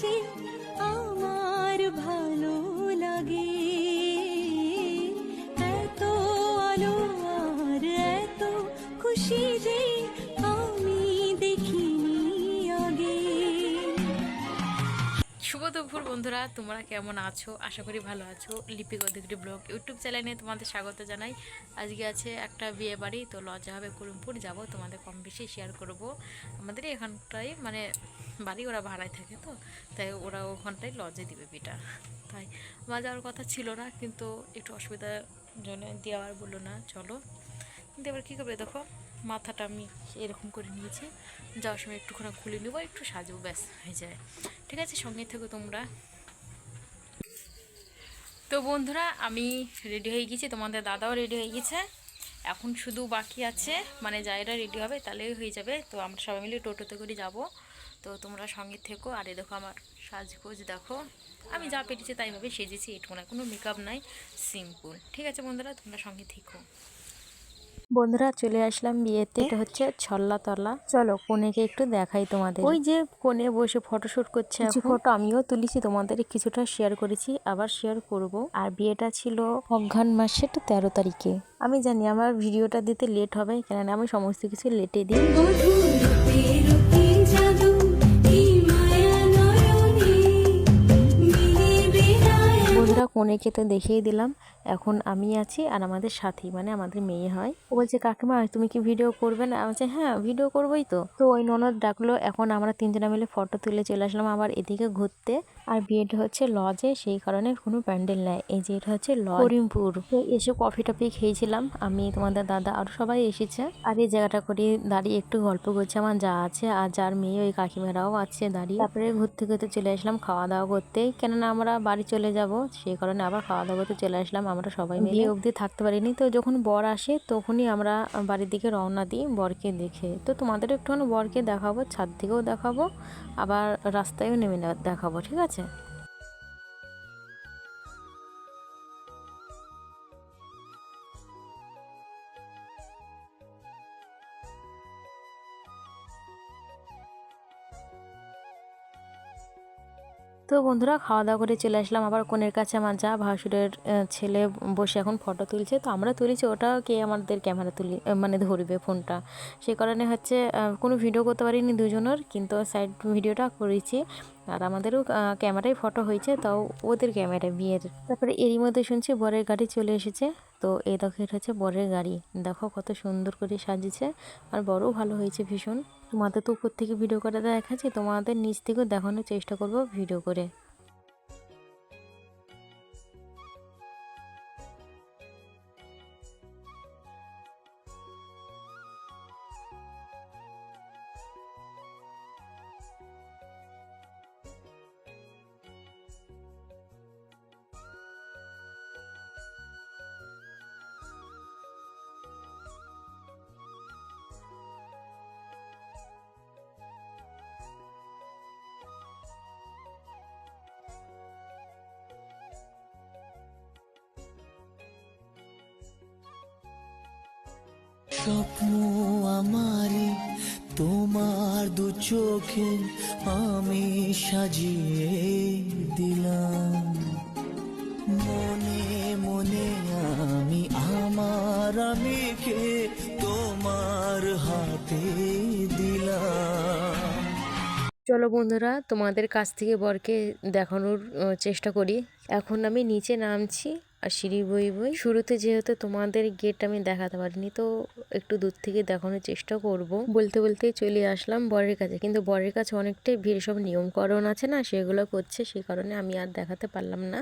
যে আমার ভালো লাগে। এত আলো আর এত খুশি যে আমি দেখিনি আগে। শুভ দুপুর বন্ধুরা, তোমরা কেমন আছো? আশা করি ভালো আছো। লিপিক অধিকারী ব্লগ ইউটিউব চ্যানেলে তোমাদের স্বাগত জানাই। আজকে আছে একটা বিয়ে বাড়ি, তো লজ্জা হবে কুরুমপুর যাব তোমাদের কম বেশি শেয়ার করব। আমাদের এখানটাই মানে বাড়ি ওরা ভাড়ায় থাকে তো, তাই ওরা ওখানটাই লজে দিবে বিটা। তাই আমার যাওয়ার কথা ছিল না, কিন্তু একটু অসুবিধার জন্য দেওয়ার বলল না, চলো। কিন্তু এবার কী করবে দেখো, মাথাটা আমি এরকম করে নিয়েছি, যাওয়ার সময় একটুখানি খুলে নেব, একটু সাজবো ব্যাস, হয়ে যায়। ঠিক আছে, সঙ্গে থেকো তোমরা। তো বন্ধুরা, আমি রেডি হয়ে গেছি, তোমাদের দাদাও রেডি হয়ে গেছে। এখন শুধু বাকি আছে মানে যাইরা রেডি হবে তাহলেই হয়ে যাবে। তো আমরা সবাই মিলে টোটোতে করে যাব। তো তোমরা সঙ্গে থেকো। আর এ দেখো আমার সাজগোজ দেখো। আমি যা পেরেছি তাইভাবে সেজেছি এটুকু না কোনো মেকআপ নাই সিম্পল ঠিক আছে বন্ধুরা তোমরা সঙ্গে থেকো। বন্ধুরা চলে আসলাম বিয়েতে। এটা হচ্ছে ছল্লা তলা চলো কোনেকে একটু দেখাই তোমাদের। ওই যে কোণে বসে ফটোশুট করছে কিছু ফটো আমিও তুলেছি তোমাদের কিছুটা শেয়ার করেছি আবার শেয়ার করব। আর বিয়েটা ছিল অঘ্রান মাসের তেরো তারিখে। আমি জানি আমার ভিডিওটা দিতে লেট হবে কেননা আমি সমস্ত কিছু লেটে দিই। কোনেকে তো দেখিয়ে দিলাম, এখন আমি আছি আর আমাদের সাথী মানে আমাদের মেয়ে হয়। ও বলছে, কাকিমা, তুমি কি ভিডিও করবে না? বলছি হ্যাঁ ভিডিও করবোই তো। তো ওই ননদ ডাকলো, এখন আমরা তিনজনে মিলে ফটো তুলে চলে আসলাম আবার এদিকে ঘুরতে। আর বিয়েটা হচ্ছে লজে, সেই কারণে কোনো প্যান্ডেল নেয় এই যে এটা হচ্ছে তো এসে কফি টফি খেয়েছিলাম। আমি, তোমাদের দাদা আর সবাই এসেছে। আর এই জায়গাটা করে দাঁড়িয়ে একটু গল্প করছে, আমার যা আছে। আর যার মেয়ে, ওই কাকিমারাও আছে দাঁড়িয়ে। তারপরে ঘুরতে ঘুরতে চলে আসলাম, খাওয়া দাওয়া করতে। কেননা আমরা বাড়ি চলে যাব সেই কারণে আবার খাওয়া দাওয়া করতে চলে আসলাম। আমরা সবাই মিলে। অবধি থাকতে পারিনি। তো যখন বর আসে, তখনই আমরা বাড়ির দিকে রওনা দিই বরকে দেখে। তো তোমাদের একটুখানি বরকে দেখাবো, ছাদ থেকেও দেখাবো, আবার রাস্তায়ও নেমে দেখাবো, ঠিক আছে? তো বন্ধুরা খাওয়া দাওয়া করে চলে আসলাম আবার কোনের কাছে আমার যা ভাসুরের ছেলে বসে এখন ফটো তুলছে। তো আমরা তুলেছি, ওটা কে আমাদের ক্যামেরা তুলি মানে ধরবে ফোনটা সেই কারণে হচ্ছে কোনো ভিডিও করতে পারিনি দুজনের, কিন্তু সাইড ভিডিওটা করেছি। আর আমাদেরও ক্যামেরায় ফটো হয়েছে, তাও ওদের ক্যামেরা বিয়ের। তারপরে এরই মধ্যে শুনছি বরের গাড়ি চলে এসেছে। তো এই দেখো এটা হচ্ছে বরের গাড়ি। দেখো কত সুন্দর করে সাজিয়েছে, আর বড়ও ভালো হয়েছে ভীষণ। তোমাদের তো উপর থেকে ভিডিও করে দেখাচ্ছি, তোমাদের নিচ থেকেও দেখানোর চেষ্টা করব ভিডিও করে। স্বপ্ন আমারে, তোমার দু চোখে আমি সাজিয়ে দিলাম। মনে মনে আমি, আমার আমিকে তোমার হাতে দিলাম। চলো বন্ধুরা, তোমাদের কাছ থেকে বরকে দেখানোর চেষ্টা করি। এখন আমি নিচে নামছি। আর সিঁড়ি বই বই। শুরুতে যেহেতু তোমাদের গেট আমি দেখাতে পারিনি, তো একটু দূর থেকে দেখানোর চেষ্টা করব। বলতে বলতে চলে আসলাম বরের কাছে। কিন্তু বরের কাছে অনেকটাই ভিড় সব নিয়মকরণ আছে না, সেগুলো করছে সেই কারণে আমি আর দেখাতে পারলাম না।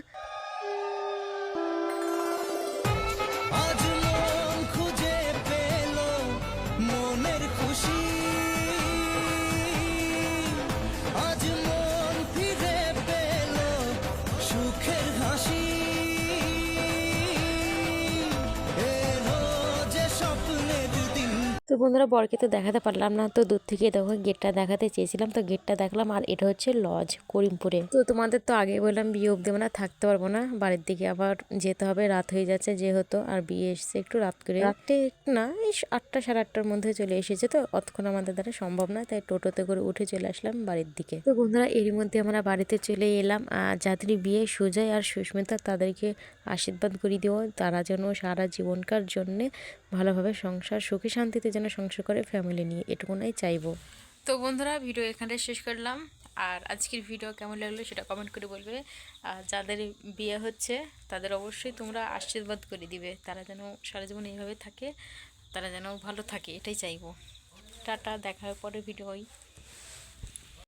বন্ধুরা বরকে তো দেখাতে পারলাম না। তো দূর থেকে দেখো গেটটা দেখাতে চেয়েছিলাম। তো গেটটা দেখলাম আর এটা হচ্ছে লজ করিমপুরে। তো তোমাদের তো আগে বললাম বিয়ে অবধি মানে থাকতে পারব না। বাড়ির দিকে আবার যেতে হবে। রাত হয়ে যাচ্ছে যেহেতু। আর বিয়ে এসছে একটু রাত করে। রাত্রে না, এই আটটা সাড়ে আটটার মধ্যে চলে এসেছে তো। অতক্ষণ আমাদের দ্বারা সম্ভব না। তাই টোটোতে করে উঠে চলে আসলাম বাড়ির দিকে। তো বন্ধুরা এরই মধ্যে আমরা বাড়িতে চলে এলাম। আর যাদের বিয়ে সুজয় আর সুস্মিতা তাদেরকে আশীর্বাদ করে দিও তারা যেন সারা জীবনকার জন্যে ভালোভাবে সংসার সুখী শান্তিতে যেন সংসার করে ফ্যামিলি নিয়ে, এটুকুনাই চাইব। তো বন্ধুরা, ভিডিও এখানে শেষ করলাম। আর আজকের ভিডিও কেমন লাগল সেটা কমেন্ট করে বলবে। আর যাদের বিয়ে হচ্ছে, তাদের অবশ্যই তোমরা আশীর্বাদ করে দিবে। তারা যেন সারা জীবন এইভাবে থাকে, তারা যেন ভালো থাকে, এটাই চাইব। টাটা, দেখা পরে ভিডিও ভিডিওই